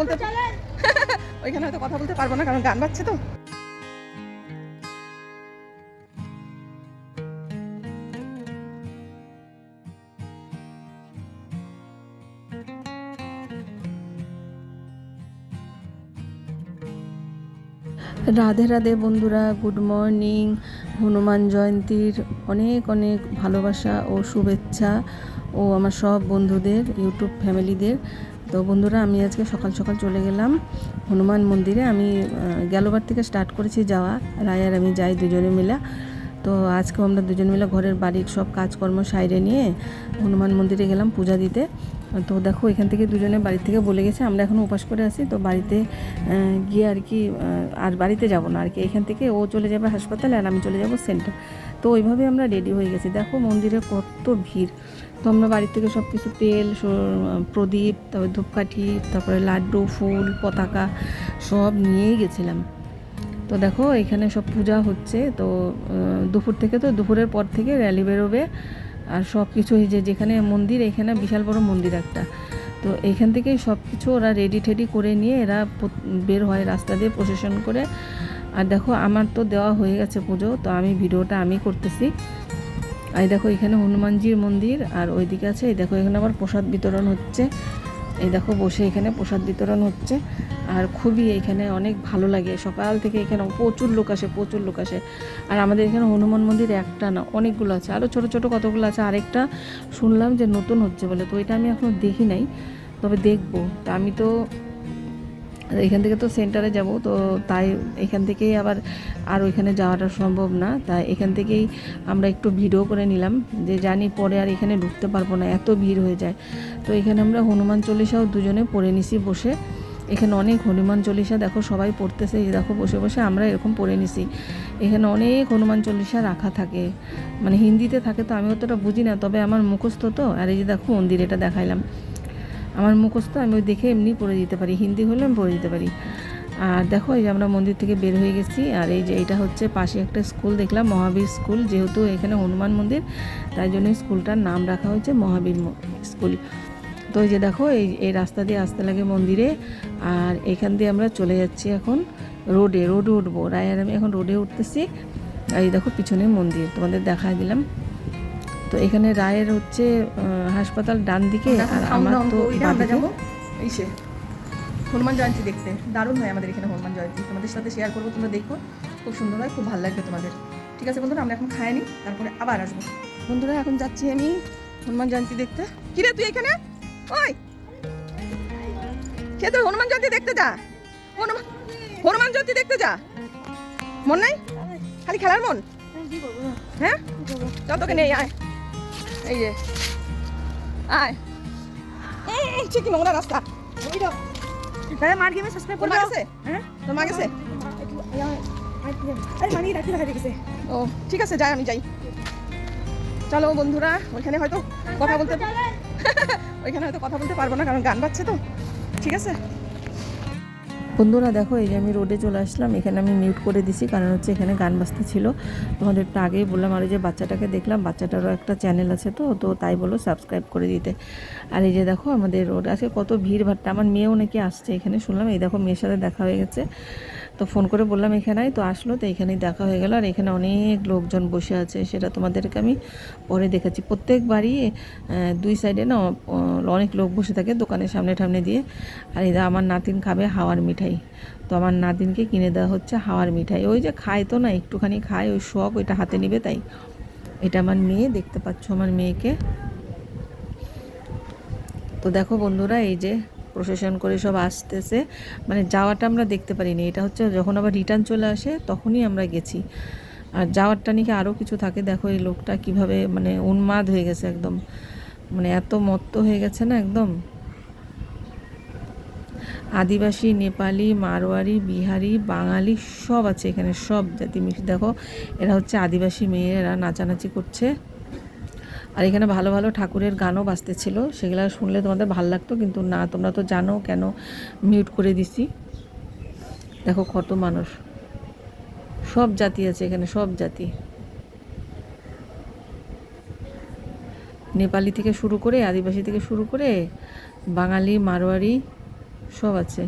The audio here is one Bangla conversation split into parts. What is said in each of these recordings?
বলতে ওইখানে হয়তো কথা বলতে পারব না, কারণ গান বাজছে তো। রাধে রাধে বন্ধুরা, গুড মর্নিং। হনুমান জয়ন্তীর অনেক অনেক ভালোবাসা ও শুভেচ্ছা ও আমার সব বন্ধুদের, ইউটিউব ফ্যামিলিদের। তো বন্ধুরা, আমি আজকে সকাল সকাল চলে গেলাম হনুমান মন্দিরে। আমি গেলোবার থেকে স্টার্ট করেছি যাওয়া, রায় আর আমি যাই দুজনে মিলে। তো আজকেও আমরা দুজন মিলে ঘরের বাড়ির সব কাজকর্ম সাইডে নিয়ে হনুমান মন্দিরে গেলাম পূজা দিতে। তো দেখো, এখান থেকে দুজনে বাড়ি থেকে বলে গেছে, আমরা এখন উপাস করে আসি তো বাড়িতে গিয়ে আর কি আর বাড়িতে যাব না। আর কি এখান থেকে ও চলে যাবে হাসপাতালে আর আমি চলে যাব সেন্টার। তো ওইভাবে আমরা রেডি হয়ে গেছি। দেখো মন্দিরে কত ভিড়। তো আমরা বাড়ি থেকে সব কিছু তেল প্রদীপ, তারপরে ধূপকাঠি, তারপরে লাড্ডু, ফুল, পতাকা সব নিয়েই গেছিলাম। তো দেখো, এখানে সব পূজা হচ্ছে। তো দুপুর থেকে তো দুপুরের পর থেকে র্যালি বেরোবে। আর সব কিছু এই যে, যেখানে মন্দির, এখানে বিশাল বড় মন্দির একটা। তো এইখান থেকেই সব কিছু ওরা রেডি টেডি করে নিয়ে এরা বের হয় রাস্তা দিয়ে প্রসেশন করে। আর দেখো, আমার তো দেওয়া হয়ে গেছে পুজো, তো আমি ভিডিওটা আমি করতেছি। এই দেখো, এখানে হনুমানজির মন্দির, আর ওই ওইদিকে আছে, এই দেখো, এখানে আবার প্রসাদ বিতরণ হচ্ছে। এই দেখো, বসে এখানে প্রসাদ বিতরণ হচ্ছে। আর খুবই এখানে অনেক ভালো লাগে। সকাল থেকে এখানে প্রচুর লোক আসে, প্রচুর লোক আসে। আর আমাদের এখানে হনুমান মন্দির একটা না, অনেকগুলো আছে। আরও ছোটো ছোটো কতগুলো আছে, আরেকটা শুনলাম যে নতুন হচ্ছে বলে, তো এটা আমি এখনও দেখি নাই। তবে দেখব। তা আমি তো এখান থেকে তো সেন্টারে যাব, তো তাই এখান থেকেই আবার আর ওইখানে যাওয়াটা সম্ভব না। তাই এখান থেকেই আমরা একটু ভিডিও করে নিলাম যে জানি পরে আর এখানে ঢুকতে পারব না, এত ভিড় হয়ে যায়। তো এখানে আমরা হনুমান চল্লিশাও দুজনে পড়ে নিছি বসে। এখানে অনেক হনুমান চল্লিশা দেখো সবাই পড়তেছে দেখো বসে বসে আমরা এরকম পড়ে নিছি। এখানে অনেক হনুমান চল্লিশা রাখা থাকে মানে হিন্দিতে থাকে তো আমি অতটা বুঝি না, তবে আমার মুখস্থ তো। আর এই যে দেখো মন্দির, এটা দেখাইলাম। আমার মুখস্থ, আমি ওই দেখে এমনি পড়ে দিতে পারি। হিন্দি হলে আমি পড়ে দিতে পারি। আর দেখো, এই যে আমরা মন্দির থেকে বের হয়ে গেছি, আর এই যে এটা হচ্ছে পাশে একটা স্কুল দেখলাম, মহাবীর স্কুল, যেহেতু এখানে হনুমান মন্দির, তাই জন্য স্কুলটার নাম রাখা হয়েছে মহাবীর স্কুল। তো এই যে দেখো, এই এই রাস্তা দিয়ে আসতে লাগে মন্দিরে, আর এখান দিয়ে আমরা চলে যাচ্ছি এখন রোডে। রোডে উঠবো। রায় আমি এখন রোডে উঠতেছি। আর এই দেখো, পিছনে মন্দির। তোমাদের দেখা দিলাম। তো এখানে রায়ের হচ্ছে হাসপাতাল ডান দিকে আর আমার তো ইসে হনুমান জয়ন্তী দেখতে। দারুণ হয় আমাদের এখানে হনুমান জয়ন্তী। তোমাদের সাথে শেয়ার করব তোমরা দেখো। খুব সুন্দর হয় খুব ভালো লাগবে তোমাদের। ঠিক আছে বন্ধুরা আমরা এখন খাই নি তারপরে আবার আসব। বন্ধুরা এখন যাচ্ছি আমি হনুমান জয়ন্তী দেখতে। কিরে তুই এখানে? ওই! কে তুই হনুমান জয়ন্তী দেখতে যা। হনুমান হনুমান জয়ন্তী দেখতে যা। মন নাই? খালি খেলার মন? হ্যাঁ চল তোকে নেই আয়। এই যে। আয়। সে কি নোংরা রাস্তা দাদা মার গেমে সাবস্ক্রাইব গেছে হ্যাঁ তোর মা গেছে আরে মানি রাখি রাখা রেখেছে ও ঠিক আছে যাই আমি যাই। চলো বন্ধুরা ওইখানে হয়তো কথা বলতে ওইখানে হয়তো কথা বলতে পারব না কারণ গান বাজছে তো। ঠিক আছে? বন্ধুরা দেখো, এই যে আমি রোডে চলে আসলাম। এখানে আমি মিউট করে দিছি, কারণ হচ্ছে এখানে গান বাজতে ছিল। তোমাদের একটু আগেই বললাম, আর যে বাচ্চাটাকে দেখলাম, বাচ্চাটারও একটা চ্যানেল আছে তো তো তাই বলো সাবস্ক্রাইব করে দিতে। আর এই যে দেখো, আমাদের রোড আজকে কত ভিড় ভাট্টা, আমার মেয়েও নাকি আসছে এখানে, শুনলাম। এই দেখো, মেয়ের সাথে দেখা হয়ে গেছে। তো ফোন করে বললাম, এখানেই তো আসলো। তো এখানেই দেখা হয়ে গেল। আর এখানে অনেক লোকজন বসে আছে, সেটা তোমাদেরকে আমি পরে দেখেছি প্রত্যেক বাড়ি দুই সাইডে না অনেক লোক বসে থাকে দোকানের সামনে টামনে দিয়ে। আর এটা আমার নাতিন খাবে হাওয়ার মিঠাই। তো আমার নাতিনকে কিনে দেওয়া হচ্ছে হাওয়ার মিঠাই। ওই যে খায় তো না, একটুখানি খায়, ওই শখ ওইটা হাতে নিবে তাই। এটা আমার মেয়ে, দেখতে পাচ্ছ আমার মেয়েকে। তো দেখো বন্ধুরা, এই যে প্রসেশন করে সব আসতেছে। মানে যাওয়াটা আমরা দেখতে পারিনি। এটা হচ্ছে যখন আবার রিটার্ন চলে আসে, তখনই আমরা গেছি। আর যাওয়ারটা নাকি আরও কিছু থাকে। দেখো এই লোকটা কীভাবে মানে উন্মাদ হয়ে গেছে একদম। মানে এত মত্ত হয়ে গেছে না একদম? আদিবাসী, নেপালি, মারোয়ারি, বিহারি, বাঙালি সব আছে এখানে, সব জাতি মিক্স দেখো, এরা হচ্ছে আদিবাসী মেয়ে এরা নাচানাচি করছে। আর এখানে ভালো ভালো ঠাকুরের গানও বাজতেছিল, সেগুলো শুনলে তোমাদের ভালো লাগতো, কিন্তু না, তোমরা তো জানো কেন মিউট করে দিছি। দেখো কত মানুষ। সব জাতি আছে এখানে, সব জাতি। নেপালি থেকে শুরু করে, আদিবাসী থেকে শুরু করে, বাঙালি, মারোয়ারি, সব আছে।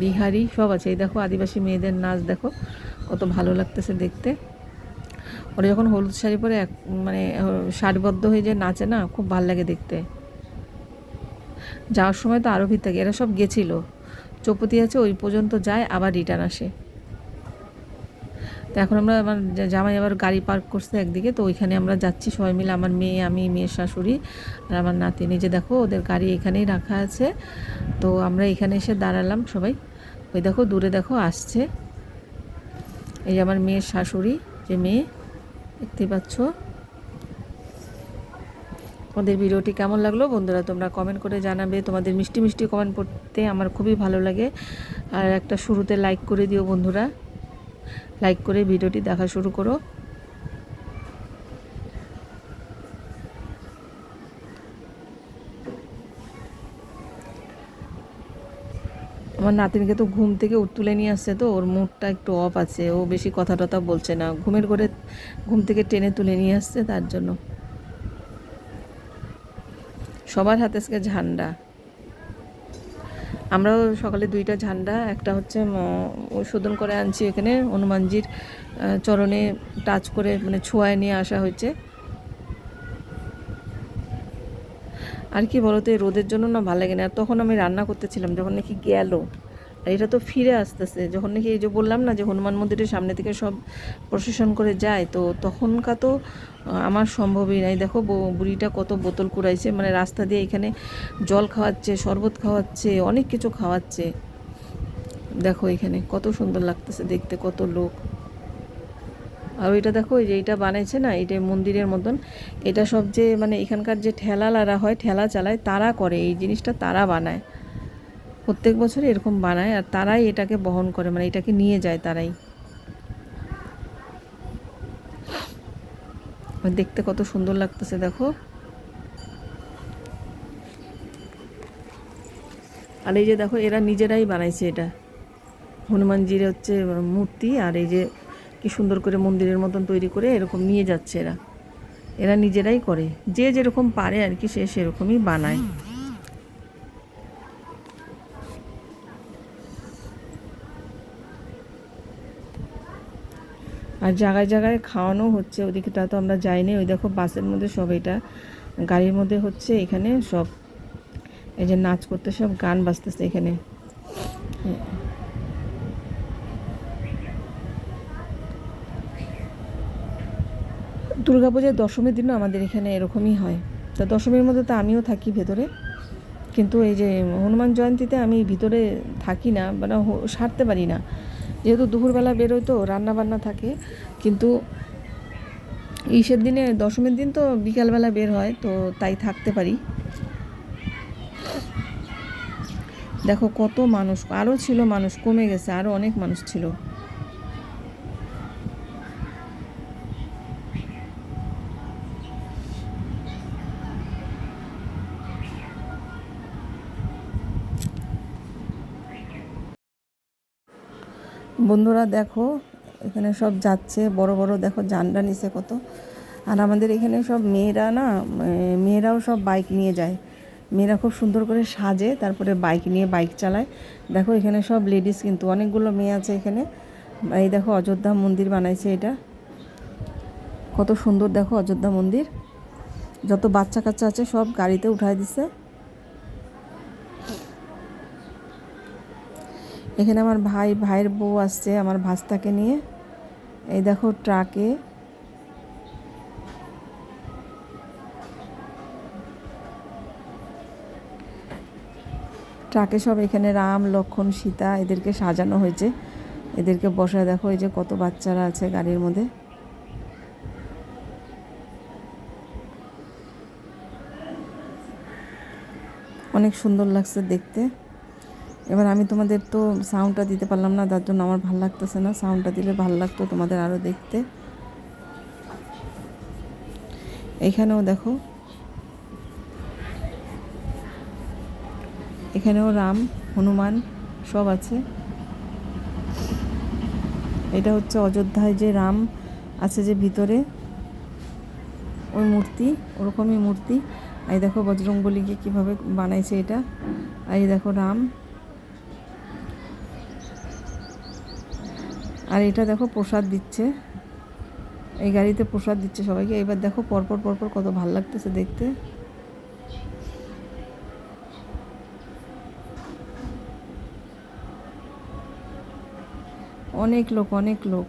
বিহারি সব আছে। এই দেখো আদিবাসী মেয়েদের নাচ, দেখো। কত ভালো লাগতেছে দেখতে। ওরা যখন হলুদ শাড়ি পরে এক মানে সারিবদ্ধ হয়ে যে নাচে না, খুব ভালো লাগে দেখতে। যাওয়ার সময় তো আরও থাকে, এরা সব গেছিল। চৌপতি আছে, ওই পর্যন্ত যায়, আবার রিটার্ন আসে। তো এখন আমরা আমার জামাই আবার গাড়ি পার্ক করছে একদিকে, তো ওইখানে আমরা যাচ্ছি সবাই মিলে, আমার মেয়ে, আমি, মেয়ের শাশুড়ি আর আমার নাতি নিজে দেখো, ওদের গাড়ি এখানেই রাখা আছে। তো আমরা এখানে এসে দাঁড়ালাম সবাই। ওই দেখো, দূরে দেখো, আসছে। এই আমার মেয়ের শাশুড়ি, যে মেয়ে, দেখতে পাচ্ছ। তোমাদের ভিডিওটি কেমন লাগল বন্ধুরা তোমরা কমেন্ট করে জানাবে। তোমাদের মিষ্টি মিষ্টি কমেন্ট পড়তে আমার খুবই ভালো লাগে। আর একটা শুরুতে লাইক করে দিও বন্ধুরা। লাইক করে ভিডিওটি দেখা শুরু করো। আমার নাতিনকে তো ঘুম থেকে তুলে নিয়ে আসছে তো, ওর মুডটা একটু অফ আছে, ও বেশি কথা টথা বলছে না। ঘুমের করে ঘুম থেকে টেনে তুলে নিয়ে আসছে তার জন্য। সবার হাতে আজকে ঝান্ডা। আমরাও সকালে দুইটা ঝান্ডা, একটা হচ্ছে শোধন করে আনছি এখানে, হনুমানজির চরণে টাচ করে মানে ছোঁয়ায় নিয়ে আসা হয়েছে। আর কি বলতো, এই রোদের জন্য না ভালো লাগে না। তখন আমি রান্না করতেছিলাম, যখন নাকি গেল, আর এটা তো ফিরে আসতেছে। যখন নাকি এই যে বললাম না যে হনুমান মন্দিরের সামনে থেকে সব প্রশাসন করে যায়, তো তখনকার তো আমার সম্ভবই নাই। দেখো বুড়িটা কত বোতল কুড়াইছে মানে রাস্তা দিয়ে এখানে জল খাওয়াচ্ছে, শরবত খাওয়াচ্ছে, অনেক কিছু খাওয়াচ্ছে। দেখো এখানে কত সুন্দর লাগতেছে দেখতে, কত লোক। আর ওইটা দেখো যে এটা বানাইছে না এটা মন্দিরের মতন। এটা সব যে মানে এখানকার যে ঠেলালারা হয়, ঠেলা চালায়, তারা করে, এই জিনিসটা তারা বানায়। প্রত্যেক বছর এরকম বানায়, আর তারাই এটাকে বহন করে মানে এটাকে নিয়ে যায় তারাই। দেখতে কত সুন্দর লাগতেছে, দেখো। আর এই যে দেখো, এরা নিজেরাই বানাইছে এটা। হনুমানজির হচ্ছে মূর্তি, আর এই যে কি সুন্দর করে মন্দিরের মতন তৈরি করে এরকম নিয়ে যাচ্ছে এরা। এরা নিজেরাই করে। যে যেরকম পারে আর কি, সে সেরকমই বানায়। আর জায়গায় জায়গায় খাওয়ানো হচ্ছে, ওদিকটা তো আমরা যাইনি। ওই দেখো বাসের মধ্যে সব এটা, গাড়ির মধ্যে হচ্ছে এখানে সব। এই যে নাচ করতে সব গান বাজতেছে এখানে। দুর্গাপূজার দশমীর দিনও আমাদের এখানে এরকমই হয়। তা দশমীর মধ্যে তো আমিও থাকি ভেতরে। কিন্তু এই যে হনুমান জয়ন্তীতে আমি ভিতরে থাকি না মানে সারতে পারি না। যেহেতু দুপুরবেলা বেরোয় তো রান্না বান্না থাকে। কিন্তু ইসের দিনে, দশমীর দিন তো বিকালবেলা বের হয়, তো তাই থাকতে পারি। দেখো কত মানুষ, আরও ছিল মানুষ, কমে গেছে, আরও অনেক মানুষ ছিল। বন্ধুরা দেখো, এখানে সব যাচ্ছে, বড় বড় দেখো জান্ডা নিচে কত। আর আমাদের এখানে সব মেয়েরা না মেয়েরাও সব বাইক নিয়ে যায়। মেয়েরা খুব সুন্দর করে সাজে, তারপরে বাইক নিয়ে বাইক চালায়। দেখো এখানে সব লেডিস কিন্তু, অনেকগুলো মেয়ে আছে এখানে। এই দেখো অযোধ্যা মন্দির বানাইছে এটা। কত সুন্দর দেখো অযোধ্যা মন্দির। যত বাচ্চা কাচ্চা আছে সব গাড়িতে উঠায় দিছে। এখানে আমার ভাই, ভাইয়ের বউ আসছে আমার ভাস্তাকে নিয়ে। এই দেখো ট্রাকে। ট্রাকে সব এখানে রাম, লক্ষণ, সীতা এদেরকে সাজানো হয়েছে। এদেরকে বসায় দেখো এই যে কত বাচ্চারা আছে গাড়ির মধ্যে। অনেক সুন্দর লাগছে দেখতে। এবার আমি তোমাদের তো সাউন্ডটা দিতে পারলাম না, তার জন্য আমার ভালো লাগতেছে না। সাউন্ডটা দিলে ভালো লাগতো তোমাদের আরও দেখতে। এখানেও দেখো। এখানেও রাম, হনুমান সব আছে। এটা হচ্ছে অযোধ্যায় যে রাম আছে যে ভিতরে, ওই মূর্তি, ওরকমই মূর্তি। এই দেখো বজরঙ্গলিকে কীভাবে বানাইছে এটা। এই দেখো রাম। আর এটা দেখো প্রসাদ দিচ্ছে। এই গাড়িতে প্রসাদ দিচ্ছে সবাইকে। এবার দেখো পরপর পরপর কত ভালো লাগতেছে দেখতে। অনেক লোক অনেক লোক।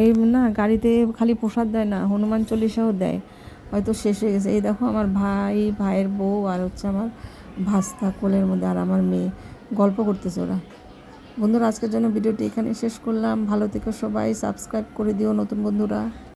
এই না, গাড়িতে খালি প্রসাদ দেয় না, হনুমান চল্লিশাও দেয়। হয়তো শেষ হয়ে গেছে। এই দেখো আমার ভাই, ভাইয়ের বউ আর হচ্ছে আমার ভাস্তা, কোলের মধ্যে আর আমার মেয়ে গল্প করতেছে ওরা। বন্ধুরা, আজকের জন্য ভিডিওটি এখানে শেষ করলাম। ভালো থেকো সবাই, সাবস্ক্রাইব করে দিও নতুন বন্ধুরা।